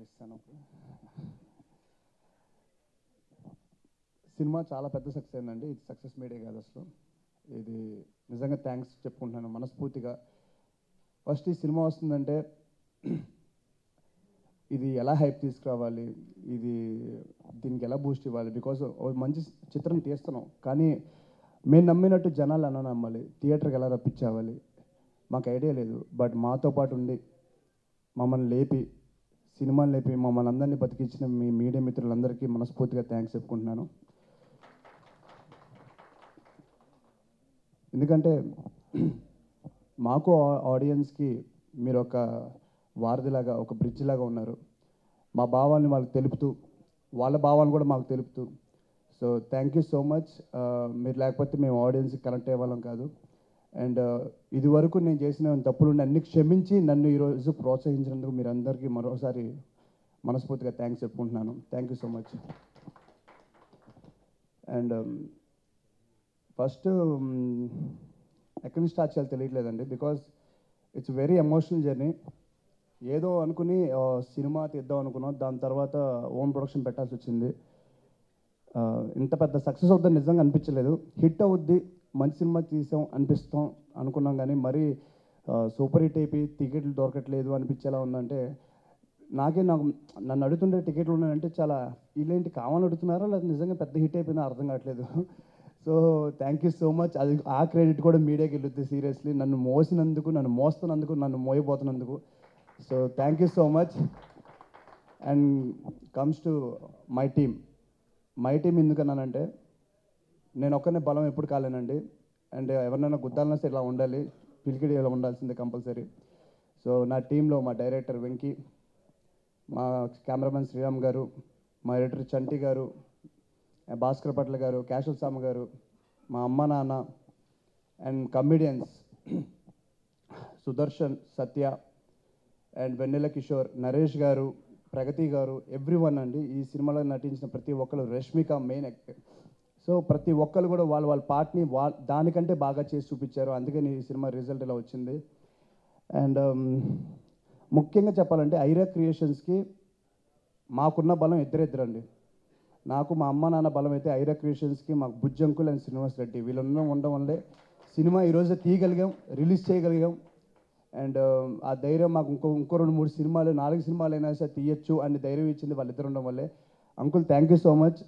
ప్రవేశిస్తాను cinema చాలా పెద్ద success అయిందండి. ఇది సక్సెస్ మీడియా కాదు అసలు. ఇది నిజంగా థ్యాంక్స్ చెప్పుకుంటున్నాను మనస్ఫూర్తిగా. ఫస్ట్ ఈ సినిమా వస్తుందంటే ఇది ఎలా హైప్ తీసుకురావాలి? ఇది దీనికి ఎలా బూస్ట్ ఇవ్వాలి? బికాజ్ మంచి చిత్రం తీస్తున్నాం. కానీ మేము నమ్మినట్టు జనాలు అన్న నమ్మాలి. థియేటర్కి ఎలా రప్పించేవాలి? మాకు ఐడియా లేదు. బట్ మాతో పాటు ఉండి మమ్మల్ని లేపి సినిమాలు లేపి మమ్మల్ని అందరినీ బతికించిన మీ మీడియా మిత్రులందరికీ మనస్ఫూర్తిగా థ్యాంక్స్ చెప్పుకుంటున్నాను. ఎందుకంటే మాకు ఆడియన్స్కి మీరు ఒక వారధిలాగా ఒక బ్రిడ్జ్ లాగా ఉన్నారు. మా భావాల్ని వాళ్ళకి తెలుపుతూ వాళ్ళ భావాలను కూడా మాకు తెలుపుతూ. So thank you so much. మీరు లేకపోతే మేము ఆడియన్స్కి కనెక్ట్ అయ్యే వాళ్ళం కాదు. అండ్ uh, ఇది వరకు నేను చేసిన తప్పులు అన్ని క్షమించి నన్ను ఈరోజు ప్రోత్సహించినందుకు మీరు అందరికీ మరోసారి మనస్ఫూర్తిగా థ్యాంక్స్ చెప్పుకుంటున్నాను. Thank you so much and first ఎక్కడి నుంచి స్టార్ట్ చేయాలో తెలియట్లేదండి. Because it's very emotional journey ఏదో అనుకుని సినిమా తీద్దాం అనుకున్నాం. దాని తర్వాత ఓన్ ప్రొడక్షన్ పెట్టాల్సి వచ్చింది. ఇంత పెద్ద సక్సెస్ అవుద్దని నిజంగా అనిపించలేదు. హిట్ అవుద్ది. మంచి సినిమా తీసాం అనిపిస్తాం అనుకున్నాం కానీ మరీ సూపర్ హిట్ అయిపోయి టికెట్లు దొరకట్లేదు అనిపించేలా ఉందంటే నాకే నాకు నన్ను అడుగుతుంటే టికెట్లు ఉన్నాయంటే చాలా వీళ్ళేంటి కావాలని అడుగుతున్నారా? లేదా నిజంగా పెద్ద హిట్ అయిపోయిందో? అర్థం కావట్లేదు. So thank you so much అది ఆ క్రెడిట్ కూడా మీడియాకి వెళ్ళొద్ది సీరియస్లీ. నన్ను మోసినందుకు నన్ను మోస్తున్నందుకు నన్ను మోయబోతున్నందుకు. So thank you so much and comes to my team my team ఎందుకన్నానంటే నేను ఒక్కనే బలం ఎప్పుడు కాలేనండి. అండ్ ఎవరినైనా గుద్దాలన్నా సరే ఇలా ఉండాలి. పిలికిడి ఇలా ఉండాల్సిందే కంపల్సరీ. సో నా టీంలో మా డైరెక్టర్ వెంకీ మా కెమెరామెన్ శ్రీరామ్ గారు మా ఎడిటర్ చంటి గారు భాస్కర్ పట్ల గారు క్యాషల్ సామ గారు మా అమ్మ నాన్న and comedians Sudarshan Satya and Vennela Kishore Naresh garu Pragathi garu every one అండి. ఈ సినిమాలో నటించిన ప్రతి ఒక్కరు రష్మిక మెయిన్ సో ప్రతి ఒక్కరు కూడా వాళ్ళు వాళ్ళ పార్ట్ని వా దానికంటే బాగా చేసి చూపించారు. అందుకని ఈ సినిమా రిజల్ట్ ఇలా వచ్చింది. అండ్ ముఖ్యంగా చెప్పాలంటే ఐరా క్రియేషన్స్కి మాకున్న బలం ఇద్దరిద్దరండి. నాకు మా అమ్మ నాన్న బలం అయితే ఐరా క్రియేషన్స్కి మాకు బుజ్జంకుల్ అండ్ శ్రీనివాస్ రెడ్డి. వీళ్ళందరం ఉండడం వల్లే సినిమా ఈరోజు తీయగలిగాం రిలీజ్ చేయగలిగాం. అండ్ ఆ ధైర్యం మాకు ఇంకో ఇంకో రెండు మూడు సినిమాలు నాలుగు సినిమాలు అయినా సరే తీయచ్చు అని ధైర్యం ఇచ్చింది వాళ్ళిద్దరు ఉండడం వల్లే. Uncle thank you so much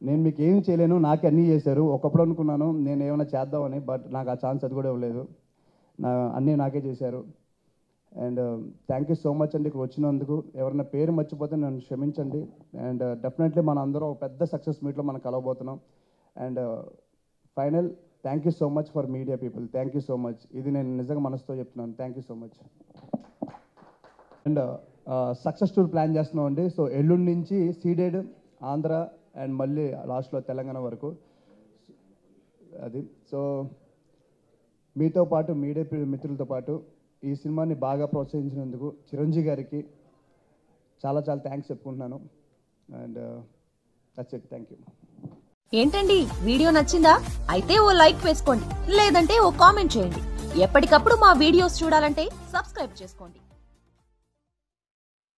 నేను మీకు ఏం చేయలేను నాకే అన్నీ చేశారు. ఒకప్పుడు అనుకున్నాను నేను ఏమైనా చేద్దామని బట్ నాకు ఆ ఛాన్స్ అది కూడా ఇవ్వలేదు. నా అన్నీ నాకే చేశారు. And thank you so much అండి ఇక్కడ వచ్చినందుకు. ఎవరైనా పేరు మర్చిపోతే నన్ను క్షమించండి. అండ్ uh, డెఫినెట్లీ మన అందరం ఒక పెద్ద సక్సెస్ మీట్లో మనం కలవబోతున్నాం. And final thank you so much for media people thank you so much ఇది నేను నిజంగా మనసుతో చెప్తున్నాను. Thank you so much and success tour plan చేస్తున్నాం అండి. సో ఎల్లుండి నుంచి సీడెడ్ ఆంధ్ర అండ్ మళ్ళీ లాస్ట్లో తెలంగాణ వరకు. అది. సో మీతో పాటు మీడియా మిత్రులతో పాటు ఈ సినిమాని బాగా ప్రోత్సహించినందుకు చిరంజీవి గారికి చాలా చాలా థ్యాంక్స్ చెప్పుకుంటున్నాను. And that's it thank you ఏంటండి? వీడియో నచ్చిందా? అయితే ఓ లైక్ వేసుకోండి. లేదంటే ఓ కామెంట్ చేయండి. ఎప్పటికప్పుడు మా వీడియోస్ చూడాలంటే సబ్స్క్రైబ్ చేసుకోండి.